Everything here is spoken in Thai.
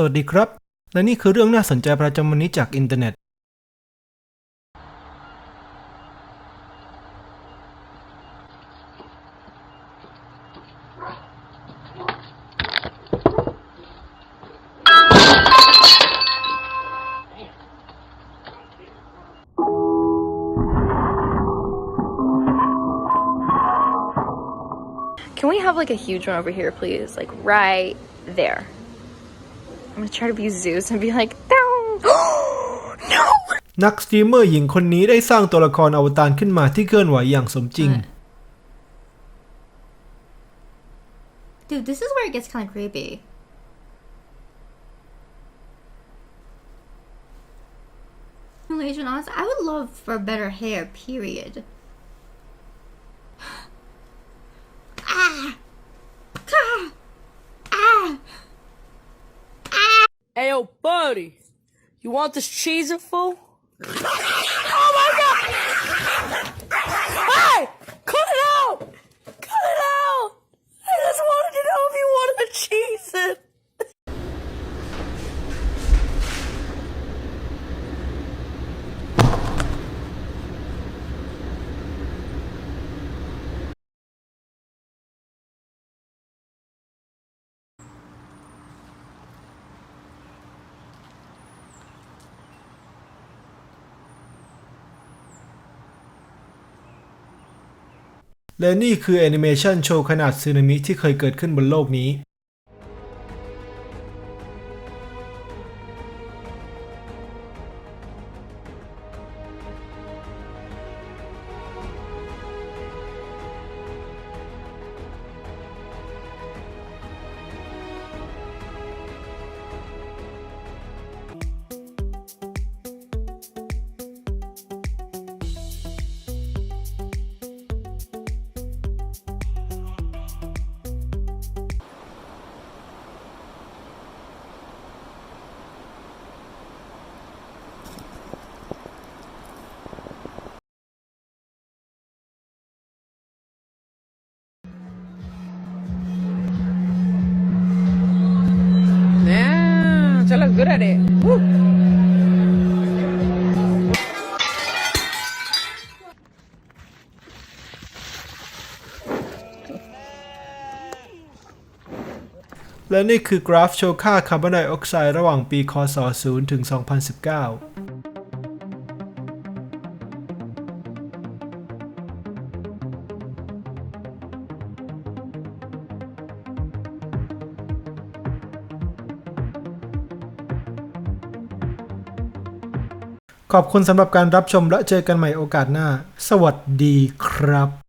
สวัสดีครับ และนี่คือเรื่องน่าสนใจประจำวันนี้จากอินเทอร์เน็ต Can we have like a huge one over here, please? Like right there. I'm gonna try to be Zeus and be like, no, no. นักสตรีมเมอร์หญิงคนนี้ได้สร้างตัวละครอวตารขึ้นมาที่เคลื่อนไหวอย่างสมจริง Dude, this is where it gets kind of creepy. Malaysian, honestly, I would love for better hair, period. Buddy, you want this cheese it และนี่คือแอนิเมชันโชว์ขนาดสึนามิที่เคยเกิดขึ้นบนโลกนี้ good at it. Woo. และนี่คือกราฟโชว์ค่าคาร์บอนไดออกไซด์ระหว่างปี คศ 0 ถึง 2019 ขอบคุณสำหรับการรับชมและเจอกันใหม่โอกาสหน้า สวัสดีครับ